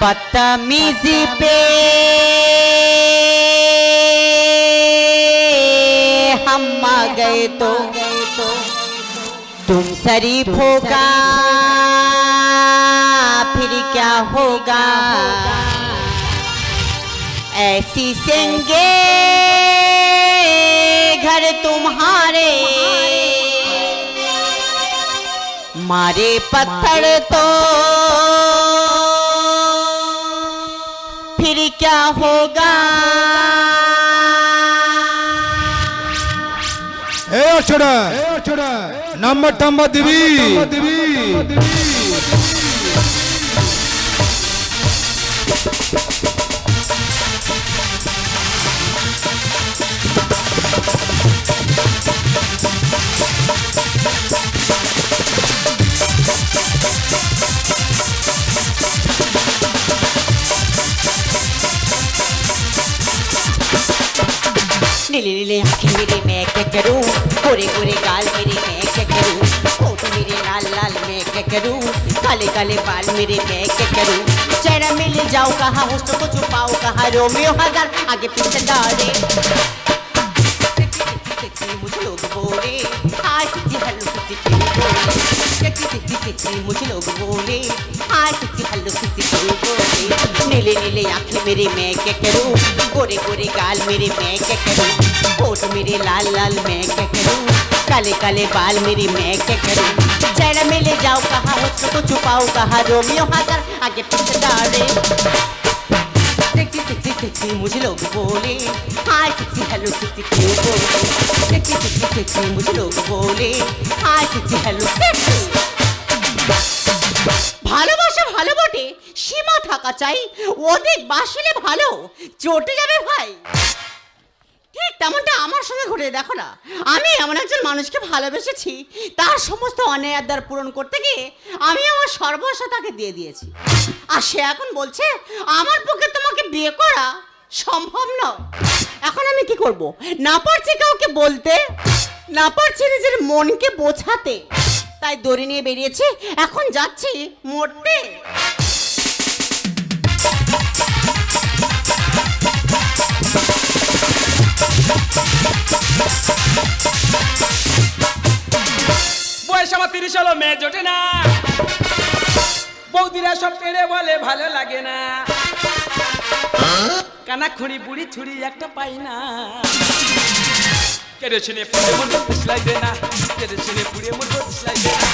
बदतमीजी पे। हम आ गए तो तुम शरीफों का फिर क्या होगा? ऐसी सेंगे घर तुम्हारे। मारे पत्थर तो क्या होगा? ए अछड़ा नंबर दीवी। दीवी। नीले आँखें मेरे मैं क्या करूँ? गोरे गोरे गाल मेरे मैं क्या करूँ? होठ मेरे लाल लाल मैं क्या करूँ? काले काले बाल मेरे मैं क्या करूँ? चेहरा मिल जाओ कहाँ हो को छुपाओ कहाँ? रोमियो हज़ार, आगे पीछे मुझे नीले नीले आँखें मेरे मैं क्या करूँ? गोरे गोरे गाल मेरे मैं क्या करूँ? होठ मेरे लाल लाल मैं क्या करूँ? काले काले बाल मेरे मैं क्या करूँ? चेहरा में ले जाओ कहाँ हुस्न को छुपाओ कहाँ? रोमियो हाथर आगे पीछे दौड़े সিক্সি মুঝে লোক বলে হাই সিক্সি হ্যালো সিক্সি কেউ বলে সিক্সি সিক্সি সিক্সি মুঝে বলে হাই সিক্সি হ্যালো ভালোবাসা ভালো বটে, সীমা থাকা চাই। অধিক বাসলে ভালো, চটে যাবে ভাই। তেমনটা আমার সঙ্গে ঘটে, দেখো না। আমি এমন একজন মানুষকে ভালোবেসেছি, তার সমস্ত অন্যায় পূরণ করতে গিয়ে আমি আমার সর্বস্ব তাকে দিয়ে দিয়েছি। আর সে এখন বলছে, আমার পক্ষে তোমাকে বিয়ে করা সম্ভব নয়। এখন আমি কি করব? না পারছি কাউকে বলতে, না পারছি নিজের মনকে বোঝাতে। তাই দড়ি নিয়ে বেরিয়েছি, এখন যাচ্ছি মরতে। হলো মেয়ে জোটে না। বৌদিরা সব পেরে বলে, ভালো লাগে না। কানা খুঁড়ি বুড়ি ছুরি একটা পাই না। কেরোসিনে পুড়ে মতো দিসলাই দে না। কেরোসিনে পুড়ে মতো দিসলাই দে না।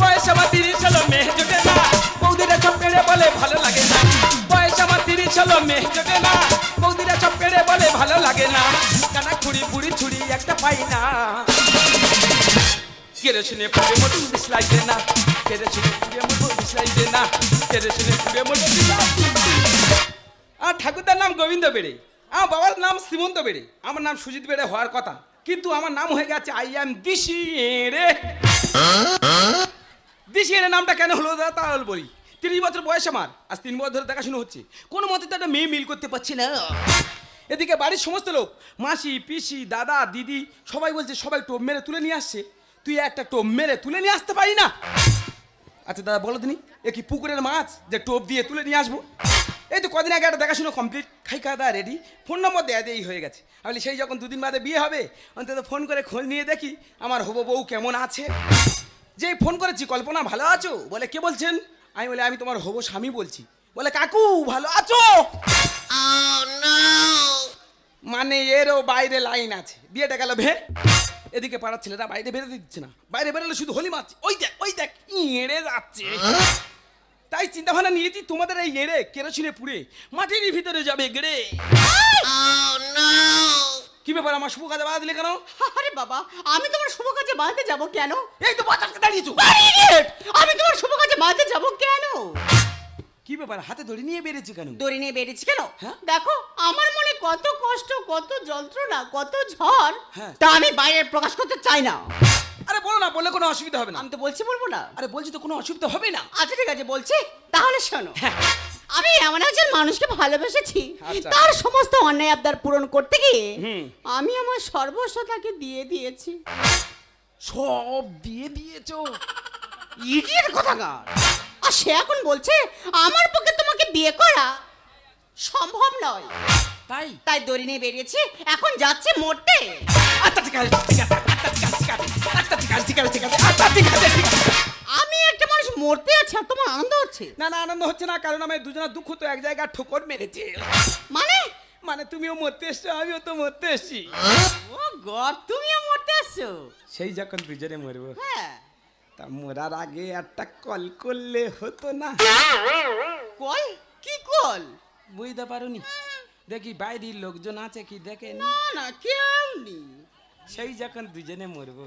বয়স আমার তিরিশ হলো মেয়ে জোটে না। বৌদিরা সব পেড়ে বলে, ভালো লাগে না। বয়স আমার তিরিশ হলো মেয়ে জোটে না। বৌদিরা সব পেড়ে বলে, ভালো লাগে না। কানা খুঁড়ি বুড়ি ছুরি একটা পাই না। দিসলাই দে না কেরোসিনে পুড়ে মতো দিসলাই দে না। আমার ঠাকুরদার নাম গোবিন্দ বেড়ে আমার বাবার নাম শ্রীমন্ত বেড়ে আমার নাম সুজিত বেড়ে হওয়ার কথা কিন্তু আমার নাম হয়ে গেছে আই এম দিশি রে দিশি রে নামটা কেন হলো তাহলে বলি তিরিশ বছর বয়স আমার আজ তিন বছর ধরে দেখাশুনো হচ্ছে কোনো মতে তো একটা মেয়ে মিল করতে পারছি না এদিকে বাড়ির সমস্ত লোক মাসি পিসি দাদা দিদি সবাই বলছে সবাই টোপ মেরে তুলে নিয়ে আসছে তুই একটা টোপ মেরে তুলে নিয়ে আসতে পারি না? আচ্ছা দাদা বলো দিনি এ কি পুকুরের মাছ যে টোপ দিয়ে তুলে নিয়ে আসব? এই তো কদিন আগে একটা দেখাশুনো কমপ্লিট খাই খাওয়া দাওয়া রেডি ফোন নম্বর দেয়া দেই হয়ে গেছে। আমি সেই যখন দুদিন বাদে বিয়ে হবে অন্তত ফোন করে খোঁজ নিয়ে দেখি আমার হব বউ কেমন আছে। যেই ফোন করেছি কল্পনা ভালো আছো? বলে কে বলছেন? আমি বলে আমি তোমার হব স্বামী বলছি। বলে কাকু ভালো আছো? মানে এরও বাইরে লাইন আছে। বিয়েটা গেল ভে। এদিকে পাড়ার ছেলেরা বাইরে বেরোতে দিচ্ছে না। বাইরে বেরোলে শুধু হোলি মারছে ওই দেখ ওই দেখ ইঁড়ে যাচ্ছে। তাই চিন্তা ভাবনা নিয়েছি তোমাদের এই এড়ে কেরোসিনে পুড়ে মাটির ভিতরে যাবে গেড়ে। কি ব্যাপার আমার শুভ কাজে বাধা দিলে কেন? আরে বাবা আমি তোমার শুভ কাজে বাঁধতে যাব কেন? এই তো বাচ্চাকে দাঁড়িয়েছো। আমি তোমার শুভ কাজে বাঁধতে যাব কেন? কি ব্যাপার? হাতে ধরে নিয়ে বেড়েছে কেন? দড়ি নিয়ে বেরিয়েছি কেন? হ্যাঁ? দেখো আমার মনে কত কষ্ট কত যন্ত্রণা কত ঝড় হ্যাঁ। তা আমি বাইরে প্রকাশ করতে চাই না। আরে বলো না বললে কোনো অসুবিধা হবে না। আমি তো বলছি বলব না। আরে বলছি তো কোনো অসুবিধা হবে না। আচ্ছা ঠিক আছে বলছি। তাহলে শোনো। হ্যাঁ। আমি এমন একজন মানুষকে ভালোবেসেছি আচ্ছা। তার সমস্ত অন্যায় আবদার পূরণ করতে গিয়ে। আমি আমার সর্বস্ব তাকে দিয়ে দিয়েছি। সব দিয়ে দিয়েছ? ইডিয়েট কথাকার। আর সে এখন বলছে আমার পক্ষে তোমাকে বিয়ে করা সম্ভব নয়। তাই? তাই দড়ি নিয়ে বেরিয়েছে এখন যাচ্ছে মরতে। আচ্ছা ঠিক আছে ঠিক আছে আচ্ছা ঠিক আছে ঠিক আছে আচ্ছা ঠিক আছে ঠিক আছে ঠিক আছে আচ্ছা ঠিক আছে ঠিক আছে। আমি একটা মানুষ মরতে আছে আর তোমার আনন্দ হচ্ছে? না না আনন্দ হচ্ছে না কারণ আমি দুজনের দুঃখ তো এক জায়গায় ঠোকর মেরেছে। মানে? মানে তুমিও মরতে এসছো আমিও তো মরতে এসছি। ও গড তুমিও মরতে আসছো সেই যখন দুজনে মরবো। হ্যাঁ। তা মরার আগে একটা কল করলে হতো না। কল? কি কল? বুঝতে পারোনি। দেখি বাইরের লোকজন আছে কি দেখেন না? না কেউ নেই। সেই যখন দুজনে মরবো।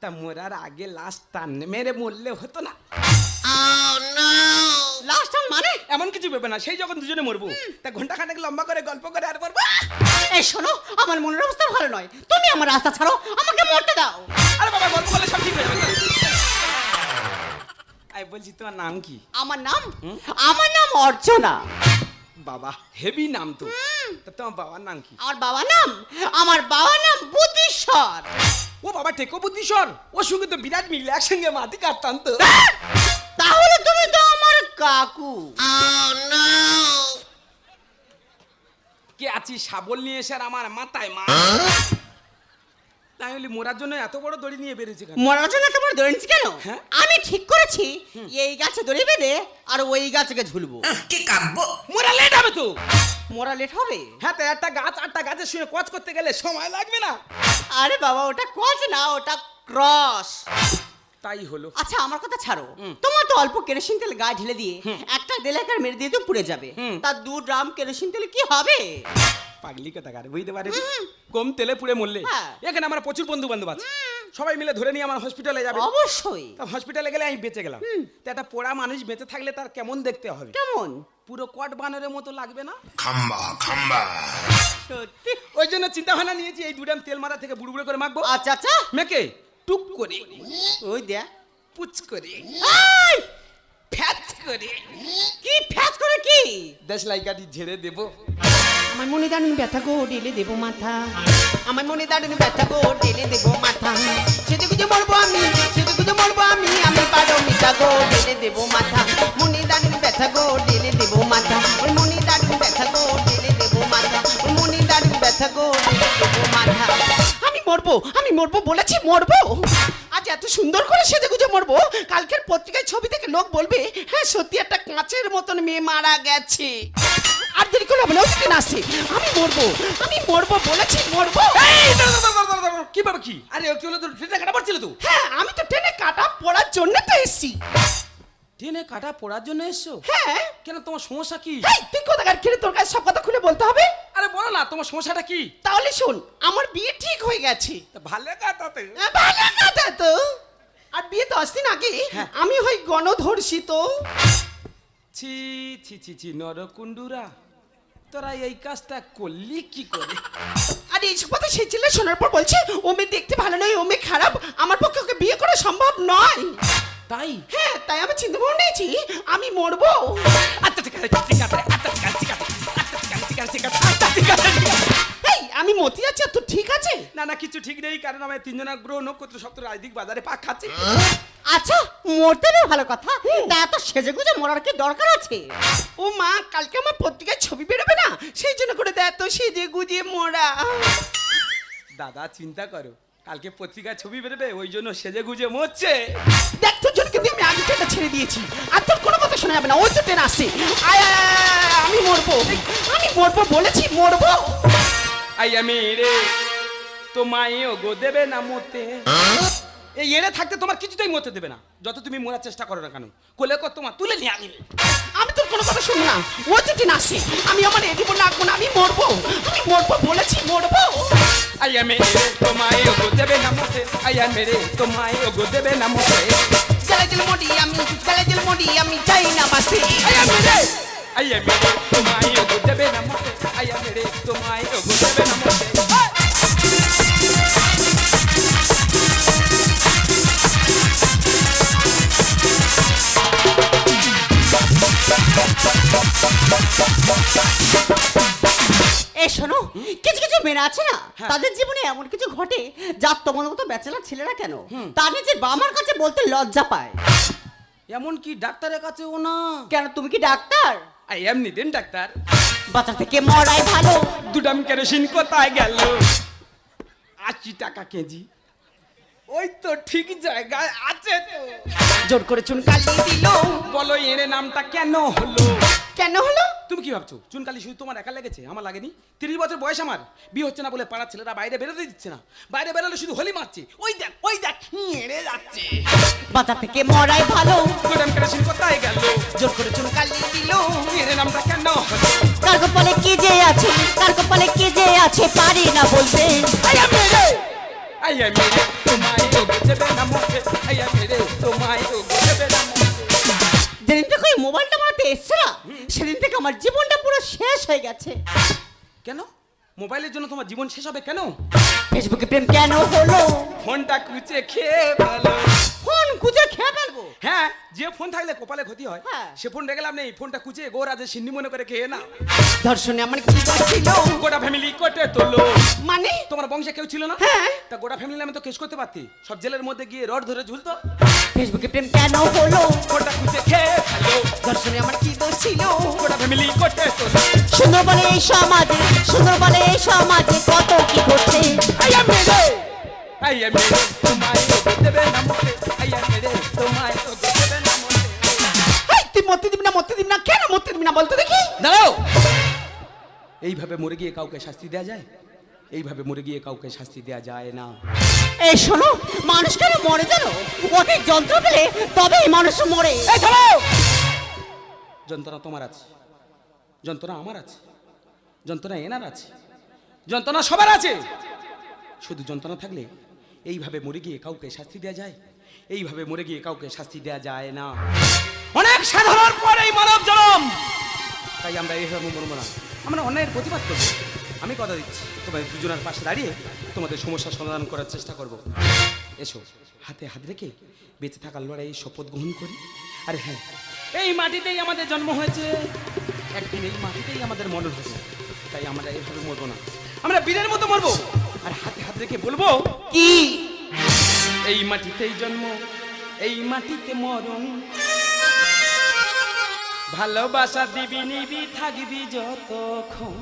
তা মরার আগে লাস্ট টান মেরে মরলে হতো না। লাস্ট টাইম মানে? এমন কিছু ভেবে না সেই যখন দুজনে মরবো তা ঘণ্টা খানেক লম্বা করে গল্প করে আর বলব এই শোনো আমার মনের অবস্থা ভালো নয়। তুমি আমার রাস্তা ছাড়ো আমাকে মরতে দাও। আরে বাবা গল্প করলে সব ঠিক হয়ে যাবে। আই বলছি তোমার নাম কি? আমার নাম? আমার নাম অর্চনা। বাবা হেভি নাম তো। তা তোমার বাবার নাম কি? আমার বাবার নাম? আমার বাবার নাম বুদ্ধিশ্বর। ও বাবা টেকো বুদ্ধিশ্বর। ওর সঙ্গে তো বিরাট মিল একসঙ্গে মাটি কাটতাম তো। তাহলে তুমি তো আমার কাকু। কে আছি শাবল নিয়ে এসে আমার মাথায় মা তাই বলি মোরার জন্য এত বড় দড়ি নিয়ে বেরিয়েছে কেন? মরার জন্য তোমার দৌড়েছি কেন? হ্যাঁ? আমি ঠিক করেছি এই গাছে দড়ি বেঁধে আর ওই গাছকে ঝুলবো। মোরা লেট হবে তো। মরা লেট হবে? হ্যাঁ তো একটা গাছ আটটা গাছের সঙ্গে কচ করতে গেলে সময় লাগবে না। আরে বাবা ওটা কচ না ওটা ক্রস। তাই হলো। আচ্ছা আমার কথা ছাড়ো। তোমার তো অল্প কেরোসিন তেল গায়ে ঢেলে দিয়ে একটা দেলেকার মেরে দিয়ে তো পুড়ে যাবে। তার দু ড্রাম কেরোসিন তেলে কি হবে? পাগলি কথা কারে বুঝতে পারে কম তেলে পুড়ে মরলে। হ্যাঁ। এখানে আমার প্রচুর বন্ধু বান্ধব আছে সবাই মিলে ধরে নিয়ে আমার হসপিটালে যাবে। অবশ্যই। হসপিটালে গেলে আমি বেঁচে গেলাম। তো একটা পোড়া মানুষ বেঁচে থাকলে তার কেমন দেখতে হবে? কেমন? পুরো কট বানরের মতো লাগবে না? খাম্বা খাম্বা। সত্যি? ওই জন্য চিন্তা ভাবনা নিয়েছি এই দুডাম তেল মারা থেকে বুড়ো বুড়ো করে মাখবো। আচ্ছা আচ্ছা। মেকে টুক করে। ওই দেখ। পুচ করে। ফ্যাচ করে। কি ফ্যাচ করে কি? দেশ লাইকাটি ঝেড়ে দেবো। আমার মনে দাঁড়িয়ে ব্যথা গো, ঢেলে দেবো মাথা। আমার মনে দাঁড়িয়ে ব্যথা গো, ঢেলে দেবো মাথা। সেদিকে গুজে মরবো আমি, সেদিকে গুজে মরবো আমি আমি পারো মিটা গো, ঢেলে দেবো মাথা। মনে দাঁড়িয়ে ব্যথা গো, ঢেলে দেবো মাথা। ওই মনে দাঁড়িয়ে ব্যথা গো, ঢেলে দেবো মাথা। ওই মনে দাঁড়িয়ে ব্যথা গো দেবো মাথা। আমি মরবো আমি মরবো বলেছি, মরবো। আজ এত সুন্দর করে সেজে গুজে মরবো, কালকের পত্রিকায় ছবি থেকে লোক বলবে হ্যাঁ সত্যি একটা কাঁচের মতন মেয়ে মারা গেছে। আর যদি করলে হবে না ওদিকে নাচছে আমি মরবো আমি মরবো বলেছি মরবো। এই, দাঁড়া, দাঁড়া, দাঁড়া, দাঁড়া, দাঁড়া, কি বাবা কি? আরে ও কি হলো তোর ট্রেনে কাটা পড়ছিল তো? হ্যাঁ আমি তো ট্রেনে কাটা পড়ার জন্য তো এসছি। ট্রেনে কাটা পড়ার জন্য এসছো? হ্যাঁ। কেন তোমার সমস্যা কি? এই, তুই কোথাকার? কিনে তোর কাছে সব কথা খুলে বলতে হবে? আরে বলো না তোমার সমস্যাটা কি? তাহলে শোন আমার বিয়ে ঠিক হয়ে গেছে। তা ভালো কথা তো। আহ, ভালো কথা তো। আর বিয়ে দশ দিন আগে হ্যাঁ। আমি হই গণধর্ষিত। ছি ছি ছি ছি নরকুণ্ডুরা। তোরা এই কাজটা করলি কি করে? আর এইসব কথা সেই ছেলে শোনার পর বলছে ও মেয়ে দেখতে ভালো নয় ও মেয়ে খারাপ আমার পক্ষে ওকে বিয়ে করা সম্ভব নয়। তাই? হ্যাঁ তাই আমি চিন্তা ভাবনা নিয়েছি আমি মরবো। আচ্ছা ঠিক আছে ঠিক আছে আচ্ছা ঠিক আছে ঠিক আছে ঠিক আছে ঠিক আছে ঠিক আছে ঠিক আছে ঠিক আছে। এই আমি মতি আছি তোর ঠিক আছে? না না কিছু ঠিক নেই কারণ আমার তিনজনের গ্রহ নক্ষত্র সপ্তর রাজদিক বাজারে পাক খাচ্ছে। আচ্ছা মরতে না ভালো কথা। তা এত সেজে গুজে মরার কি দরকার আছে? ও মা কালকে আমার পত্রিকায় ছবি বেরোবে না? সেই জন্য করে দেয় এত সেজে গুজে মরা। দাদা চিন্তা করো। কালকে পত্রিকায় ছবি বেরোবে ওই জন্য সেজে গুজে মরছে। দেখ তোর জন্য কিন্তু আমি আগে ট্রেনটা ছেড়ে দিয়েছি। আর তোর কোনো কথা শোনা যাবে না। ওই তো ট্রেন আসছে। আয় আয়, আয়, আয়, আয়, আমি মরবো। আমি মরবো বলেছি মরবো। আই আমি রে তো তোমায় গো দেবে না মতে। এই এড়ে থাকতে তোমার কিছুতেই মরতে দেবে না। যত তুমি মরার চেষ্টা করো না কেন। কোলে কর তোমার তুলে নিয়ে আনবে আমি তোর কোনো কথা শুনব না। ওই তো ট্রেন আসছে আমি আমার এদিকে লাগবো না আমি মরবো। আমি মরবো বলেছি মরবো। আই আমি রে তোমায় গো দেবে না মতে আই আমি রে তোমায় গো দেবে না মতে। জলে জল মরি আমি জলে জল মরি আমি চাই না বাসে আই আমি রে আই আমি তোমায় গো দেবে না মতে আই আমি রে তোমায় গো দেবে না মতে। এ শোনো কিছু কিছু মেয়ে আছে না? হ্যাঁ। তাদের জীবনে এমন কিছু ঘটে যার তোমার মতো ব্যাচেলার ছেলেরা কেন? তার নিজের বাবার কাছে বলতে লজ্জা পায়। এমন কি ডাক্তারের কাছে ও না? কেন তুমি কি ডাক্তার? আই এমনি দিন ডাক্তার। বাজার থেকে মরাই ভালো। দুটাম কেরোসিন কোথায় গেল? আশি টাকা কেজি। ওই তো ঠিক জায়গায় আছে তো। জোর করে চুনকালি দিল। বলো এড়ে নামটা কেন হলো? কেন হলো? তুমি কি ভাবছ? চুনকালি শুধু তোমার একা লেগেছে? আমার লাগেনি? তিরিশ বছর বয়স আমার। বিয়ে হচ্ছে না বলে পাড়ার ছেলেরা বাইরে বেরোতে দিচ্ছে না। বাইরে বেরোলে শুধু হোলি মারছে। ওই দেখ ওই দেখ যাচ্ছে। বাজার থেকে মরাই ভালো। কেরোসিন কোথায় গেল? জোর করে চুনকালি দিল। এড়ে নামটা কেন কার কপালে কি যে আছে? কার কপালে কি যে আছে? পারি না বলতে। আয়া মেরে! আয়া মেরে তোমায় তো দেবে না মুখে। আয়া মেরে তোমায় তো দেবে না মুখে। যেদিন থেকে মোবাইলটা মারতে এসছে না সেদিন থেকে আমার জীবনটা পুরো শেষ হয়ে গেছে। কেন? মোবাইলের জন্য তোমার জীবন শেষ হবে কেন? ফেসবুকে প্রেম কেন হলো? ফোনটা কুচে খেয়ে ফেলো। ফোন খুঁজে খেয়ে ফেলব? হ্যাঁ যে ফোন থাকলে কপালে ক্ষতি হয় হ্যাঁ। সে ফোন রেখে লাভ নেই ফোনটা কুচে গোরাজে সিন্নি মনে করে খেয়ে না ধর্ষণে আমার কি দোষ ছিল। গোটা ফ্যামিলি কোটে তোলো। মানে? তোমার বংশে কেউ ছিল না? হ্যাঁ। তা গোটা ফ্যামিলি নামে তো কেস করতে পারতি। সব জেলের মধ্যে গিয়ে রড ধরে ঝুলতো। ফেসবুকে প্রেম কেন হলো? ফোনটা কুচে খেয়ে ফেলো ধর্ষণে আমার কি দোষ ছিল? গোটা ফ্যামিলি কোটে তোলো এই সমাজে সুন্দর এই সমাজে কত কি করছে আয়া মেরে আয়া মেরে তোমায় দেবে না মুখে আয়া মেরে তোমায় দেবে না মুখে তুই মরতে দিবি না মরতে দিবি না কেন মরতে দিবি না বলতো দেখি। দাঁড়াও। এইভাবে মরে গিয়ে কাউকে শাস্তি দেওয়া যায়? এইভাবে মরে গিয়ে কাউকে শাস্তি দেওয়া যায় না। এই শোনো মানুষ কেন মরে জানো? ওকে যন্ত্র পেলে তবেই মানুষ মরে। এই যন্ত্রণা তোমার আছে। যন্ত্রণা আমার আছে। যন্ত্রণা এনার আছে। যন্ত্রণা সবার আছে। শুধু যন্ত্রণা থাকলে এইভাবে মরে গিয়ে কাউকে শাস্তি দেওয়া যায়? এইভাবে মরে গিয়ে কাউকে শাস্তি দেওয়া যায় না। অনেক সাধারণ পরেই মানব জন্ম। তাই আমরা এইভাবে মরবো না। আমরা অন্যায়ের প্রতিবাদ করব। আমি কথা দিচ্ছি। তোমাদের দুজনের পাশে দাঁড়িয়ে তোমাদের সমস্যার সমাধান করার চেষ্টা করব। এসো, হাতে হাত রেখে বেঁচে থাকার লড়াই শপথ গ্রহণ করি। আরে হ্যাঁ এই মাটিতেই আমাদের জন্ম হয়েছে। একদিন এই মাটিতেই আমাদের মরণ হবে তাই আমরা এইভাবে মরবো না। আমরা বীরের মতো মরবো। আর হাতে হাত রেখে বলব কি? এই মাটিতেই জন্ম এই মাটিতে মরণ। ভালোবাসা দিবি নিবি থাকবি যতক্ষণ।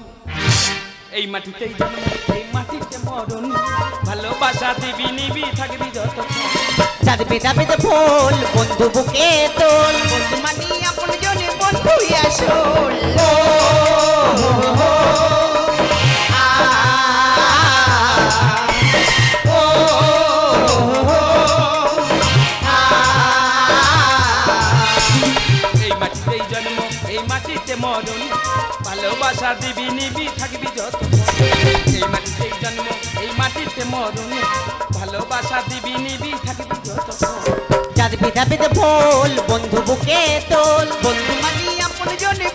এই মাটিতেই জন্ম এই মরণ। ভালোবাসা দিবি নিবি থাকবি যতক্ষণ চাঁদ বেদা বেদে ফুল বন্ধু বুকে তোল। বন্ধু মানি আপন জনে বন্ধু আসল এই মাটিতেই জন্ম এই মাটিতে মরণ। ভালোবাসা দিবি নিবি থাকবি যতক্ষণ এই মাটিতেই এই মাটিতে ভালোবাসা দিবি নিবি থাকবি যত যার বিধা বিধে বল বন্ধু বুকে তোল। বন্ধু মানি আপন জনে